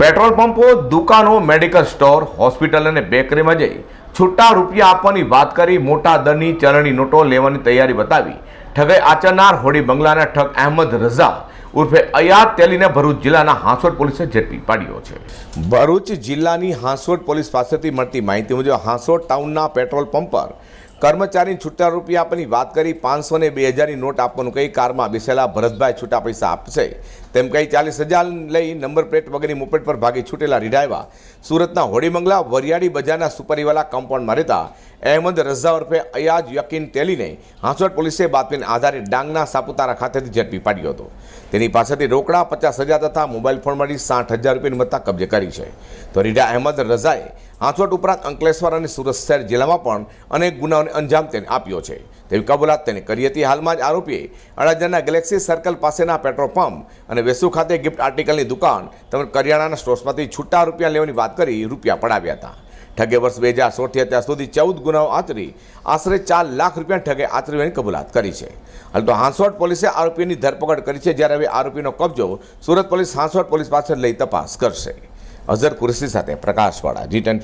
Petrol પંપો, દુકાનો, medical store, hospital અને બેકરીમાં જઈ છૂટા રૂપિયા આપવાની વાત કરી મોટા દરની ચલણી નોટો લેવાની તૈયારી બતાવી. ઠગાઈ આચરનાર હોડી બંગલાના ઠગ અહેમદ રઝા ઉર્ફે અયાદ તેલીને ભરૂચ જિલ્લાના હાંસોટ પોલીસે ઝડપી પાડ્યો છે. ભરૂચ જિલ્લાની હાંસોટ પોલીસ પાસેથી મળતી માહિતી મુજબ હાંસોટ ટાઉનના પેટ્રોલ પંપ પર કર્મચારીને છૂટા રૂપિયા આપવાની વાત કરી, પાંચસો ને બે હજારની નોટ આપવાનું કહી કારમાં બેસેલા ભરતભાઈ છૂટા પૈસા આપશે. તેમ કહી ચાલીસ હજાર લઈ નંબર પ્લેટ વગરની મોપેટ પર ભાગી છૂટેલા રીઢાયવા. સુરતના હોડીમંગલા વરિયાળી બજારના સુપરીવાલા કમ્પાઉન્ડમાં રહેતા અહેમદ રઝા ઉર્ફે અયાજ યકીન તેલીને હાંસોટ પોલીસે બાતમીના આધારે ડાંગના સાપુતારા ખાતેથી ઝડપી પાડ્યો હતો. તેની પાસેથી રોકડા પચાસ હજાર તથા મોબાઈલ ફોન મળી સાઠ હજાર રૂપિયાની મત્તા કબજે કરી છે. તો રીઢા અહેમદ રઝાએ હાંસોટ ઉપરાંત અંકલેશ્વર અને સુરત શહેર જિલ્લામાં પણ અનેક ગુનાઓને અંજામ તેને આપ્યો છે. તેવી કબૂલાત તેને કરી હતી હાલમાં જ આરોપીએ અડાજણના ગેલેક્સી સર્કલ પાસેના પેટ્રોલ પંપ અને વેસુ ખાતે ગિફ્ટ આર્ટિકલની દુકાન તેમજ કરિયાણાના સ્ટોર્સમાંથી છૂટા રૂપિયા લેવાની વાત કરી રૂપિયા પડાવ્યા હતા. ઠગે વર્ષ બે હજાર સોળથી અત્યાર સુધી ચૌદ ગુનાઓ આચરી, આશરે ચાર લાખ રૂપિયા ઠગે આચરવાની કબૂલાત કરી છે. હાલ તો હાંસોટ પોલીસે આરોપીની ધરપકડ કરી છે જ્યારે હવે આરોપીનો કબજો સુરત પોલીસ હાંસોટ પોલીસ પાસે લઈ તપાસ કરશે. અઝર કુરસી સાથે પ્રકાશવાળા જી ટેન